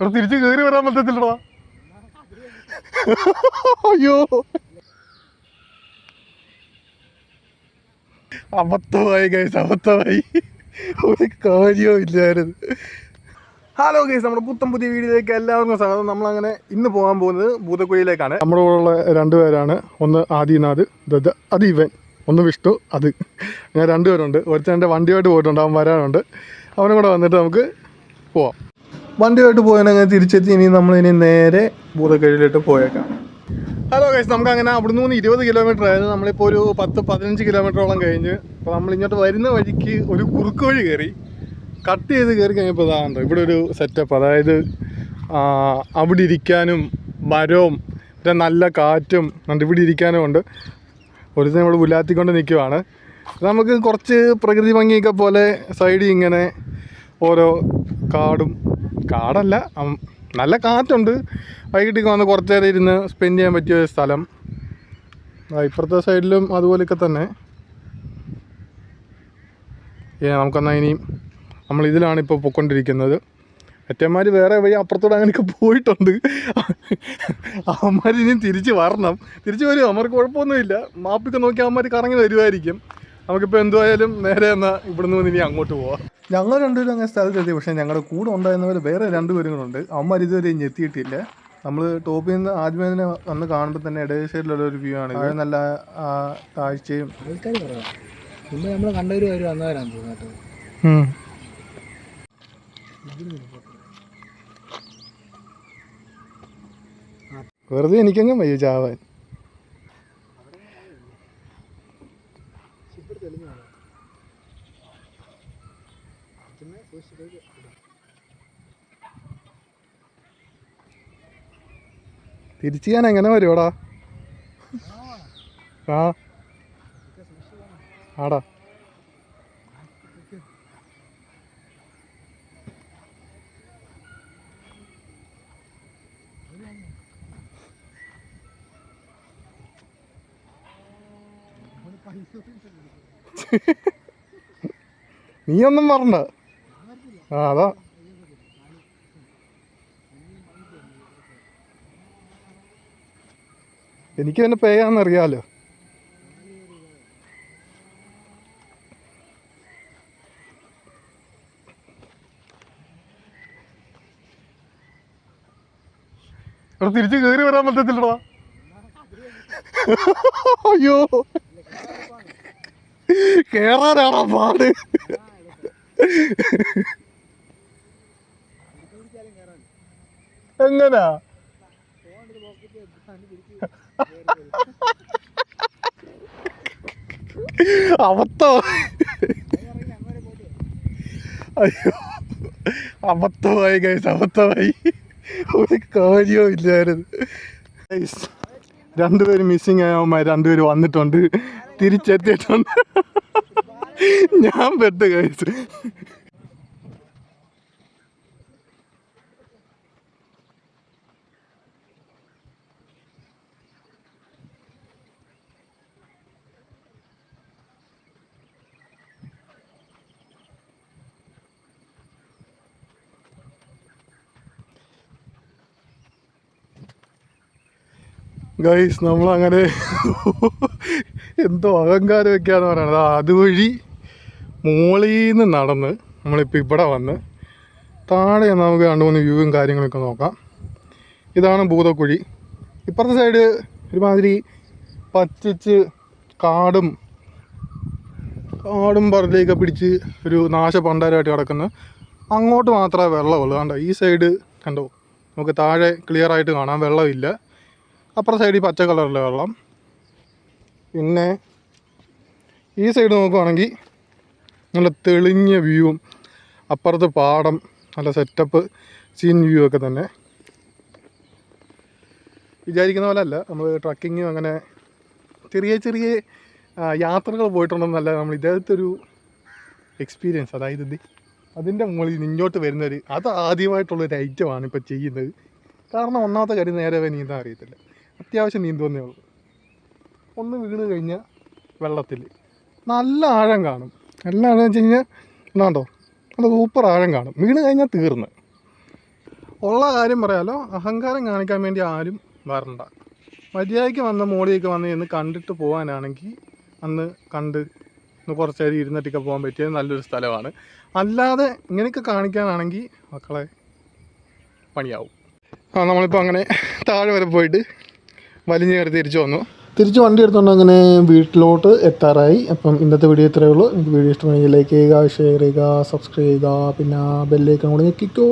ഇവിടെ തിരിച്ച് കയറി വരാൻ പറ്റത്തില്ലടാ. അയ്യോ. അബദ്ധമായി ഗൈസ് അബദ്ധമായി. ഒരു കാര്യവും ഇല്ലായിരുന്നു. ഹലോ ഗൈസ് നമ്മുടെ പുത്തൻ പുതിയ വീഡിയോയിലേക്ക് എല്ലാവർക്കും സ്വാഗതം. നമ്മളങ്ങനെ ഇന്ന് പോകാൻ പോകുന്നത് ഭൂതക്കുഴിയിലേക്കാണ്. നമ്മുടെ കൂടെയുള്ള രണ്ടുപേരാണ് ഒന്ന് ആദിനാഥ് ദ അത് ഇവൻ. ഒന്ന് വിഷ്ണു അത്. അങ്ങനെ രണ്ടുപേരുണ്ട്. ഒരുത്തൻ എന്റെ വണ്ടിയായിട്ട് പോയിട്ടുണ്ട് അവൻ വരാനുണ്ട്. അവനും കൂടെ വന്നിട്ട് നമുക്ക് പോവാം. വണ്ടിയായിട്ട് പോയാൽ തിരിച്ചെത്തി ഇനി നമ്മൾ ഇനി നേരെ ഭൂതക്കുഴിയിലോട്ട് പോയേക്കാം. ഹലോ ഗൈസ് നമുക്ക് അങ്ങനെ അവിടുന്ന് നിന്ന് ഇരുപത് കിലോമീറ്റർ ആയിരുന്നു. നമ്മളിപ്പോൾ ഒരു പത്ത് പതിനഞ്ച് കിലോമീറ്ററോളം കഴിഞ്ഞ്. അപ്പോൾ നമ്മൾ ഇങ്ങോട്ട് വരുന്ന വഴിക്ക് ഒരു കുറുക്ക് വഴി കയറി. കട്ട് ചെയ്ത് കയറി കഴിഞ്ഞപ്പോൾ ഇതാണല്ലോ ഇവിടെ ഒരു സെറ്റപ്പ് അതായത് അവിടെ ഇരിക്കാനും മരവും പിന്നെ നല്ല കാറ്റും എന്നിട്ട് ഇവിടെ ഇരിക്കാനും ഉണ്ട്. ഒരു ദിവസം നമ്മൾ ഉലാത്തിക്കൊണ്ട് നിൽക്കുവാണ് നമുക്ക് കുറച്ച് പ്രകൃതി ഭംഗിയൊക്കെ പോലെ സൈഡിൽ ഇങ്ങനെ ഓരോ കാടും കാടല്ല. നല്ല കാറ്റുണ്ട്. വൈകിട്ട് വന്ന് കുറച്ച് നേരം ഇരുന്ന് സ്പെൻഡ് ചെയ്യാൻ പറ്റിയ സ്ഥലം. ഇപ്പുറത്തെ സൈഡിലും അതുപോലെയൊക്കെ തന്നെ. ഏ നമുക്കെന്നാൽ ഇനിയും നമ്മൾ ഇതിലാണ് ഇപ്പോൾ പൊയ്ക്കൊണ്ടിരിക്കുന്നത് മറ്റേമാർ വേറെ വഴി അപ്പുറത്തോടെ അങ്ങനെയൊക്കെ പോയിട്ടുണ്ട്. അവന്മാർ ഇനിയും തിരിച്ച് വരണം. തിരിച്ച് വരും. അവർക്ക് കുഴപ്പമൊന്നുമില്ല. മാപ്പിക്ക് നോക്കി അവന്മാർ കറങ്ങി വരുമായിരിക്കും നമുക്കിപ്പോൾ എന്തുവായാലും നേരെ എന്നാൽ ഇവിടുന്ന് വന്ന് ഇനി അങ്ങോട്ട് പോവാം. ഞങ്ങൾ രണ്ടുപേരും അങ്ങനെ സ്ഥലത്തെത്തി പക്ഷേ ഞങ്ങളുടെ കൂടെ ഉണ്ടായിരുന്നവർ വേറെ രണ്ടുപേരും കൂടെ ഉണ്ട് അവന്മാർ ഇതുവരെ ഇനി എത്തിയിട്ടില്ല. നമ്മൾ ടോപ്പിൽ നിന്ന് ആദ്യമേ തന്നെ വന്ന് കാണുമ്പോൾ തന്നെ ഇടയ സൈഡിലുള്ള ഒരു വ്യൂ ആണ്. ഇത് നല്ല താഴ്ചയും ആൾക്കാർ മുമ്പ് നമ്മൾ അവർ തോന്നുന്നു. വെറുതെ എനിക്കങ്ങ് വയ്യ ചാവാൻ. തിരിച്ച് ഞാൻ എങ്ങനെ വരുവാടാ? ആ. ആടാ. നീ ഒന്നും പറഞ്ഞ ആ അതാ. എനിക്ക് പിന്നെ പേയാന്നറിയാലോ ഇവിടെ തിരിച്ച് കയറി വരാൻ പറ്റത്തില്ലടാ. അയ്യോ. കേറാനാണോ പാട്? എങ്ങനാ? അബദ്ധോ? അയ്യോ. അബദ്ധമായി ഗൈസ് അബദ്ധമായി. ഒരു കാര്യവും ഇല്ലായിരുന്നു. രണ്ടുപേരും മിസ്സിങ് ആയവന്മാർ രണ്ടുപേരും വന്നിട്ടുണ്ട്. തിരിച്ചെത്തിയിട്ടുണ്ട്. ഞാൻ പെട്ട് കഴിച്ചു. ഗൈസ് നമ്മളങ്ങനെ എന്തോ അഹങ്കാരമൊക്കെയാന്ന് പറയുന്നത് അതുവഴി മോളീന്ന് നടന്ന് നമ്മളിപ്പോൾ ഇവിടെ വന്ന് താഴെ നമുക്ക് രണ്ട് മൂന്ന് വ്യൂവും കാര്യങ്ങളൊക്കെ നോക്കാം. ഇതാണ് ഭൂതക്കുഴി. ഇപ്പുറത്തെ സൈഡ് ഒരുമാതിരി പറ്റിച്ച് കാടും കാടും പറലേക്ക് പിടിച്ച് ഒരു നാശ നാശപണ്ടാരമായിട്ട് കിടക്കുന്ന അങ്ങോട്ട് മാത്രമേ വെള്ളമുള്ളൂ. കണ്ടോ ഈ സൈഡ് കണ്ടോ? നമുക്ക് താഴെ ക്ലിയറായിട്ട് കാണാം. വെള്ളമില്ല. അപ്പുറത്തെ സൈഡിൽ പച്ച കളറിലെ വെള്ളം. പിന്നെ ഈ സൈഡ് നോക്കുവാണെങ്കിൽ നല്ല തെളിഞ്ഞ വ്യൂവും അപ്പുറത്ത് പാടം നല്ല സെറ്റപ്പ് സീൻ വ്യൂ ഒക്കെ തന്നെ. വിചാരിക്കുന്ന പോലെ അല്ല. നമ്മൾ ട്രക്കിങ്ങും അങ്ങനെ ചെറിയ ചെറിയ യാത്രകൾ പോയിട്ടുണ്ടെന്നല്ല നമ്മൾ ഇദ്ദേഹത്തെ ഒരു എക്സ്പീരിയൻസ് അതായത് ഇത് അതിന്റെ മുകളിൽ ഇങ്ങോട്ട് വരുന്നൊരു അത് ആദ്യമായിട്ടുള്ളൊരു ഐറ്റമാണ് ഇപ്പോൾ ചെയ്യുന്നത്. കാരണം ഒന്നാമത്തെ കാര്യം നേരെ വേണമെന്ന് അറിയത്തില്ല. അത്യാവശ്യം നീന്തുവന്നേ ഉള്ളൂ. ഒന്ന് വീണ് കഴിഞ്ഞാൽ വെള്ളത്തിൽ. നല്ല ആഴം കാണും. നല്ല ആഴം വെച്ച് കഴിഞ്ഞാൽ എന്നാണ്ടോ നല്ല സൂപ്പർ ആഴം കാണും. വീണ് കഴിഞ്ഞാൽ തീർന്ന്. ഉള്ള കാര്യം പറയാലോ അഹങ്കാരം കാണിക്കാൻ വേണ്ടി ആരും വരണ്ട. മര്യാദയ്ക്ക് വന്ന മോളിയൊക്കെ വന്ന് ഇന്ന് കണ്ടിട്ട് പോകാനാണെങ്കിൽ അന്ന് കണ്ട് ഒന്ന് കുറച്ച് നേരം ഇരുന്നിട്ടൊക്കെ പോകാൻ പറ്റിയ നല്ലൊരു സ്ഥലമാണ്. അല്ലാതെ ഇങ്ങനെയൊക്കെ കാണിക്കാനാണെങ്കിൽ മക്കളെ പണിയാവും. ആ നമ്മളിപ്പോൾ അങ്ങനെ താഴെ വരെ പോയിട്ട് വലിഞ്ഞു കയറി തിരിച്ചു വന്നു. തിരിച്ച് വണ്ടി എടുത്തുകൊണ്ട് അങ്ങനെ വീട്ടിലോട്ട് എത്താറായി. അപ്പം ഇന്നത്തെ വീഡിയോ ഇത്രയേ ഉള്ളൂ. എനിക്ക് വീഡിയോ ഇഷ്ടമാണെങ്കിൽ ലൈക്ക് ചെയ്യുക ഷെയർ ചെയ്യുക സബ്സ്ക്രൈബ് ചെയ്യുക പിന്നെ ബെല്ലേക്കും കൂടി ഞെക്കിക്കോ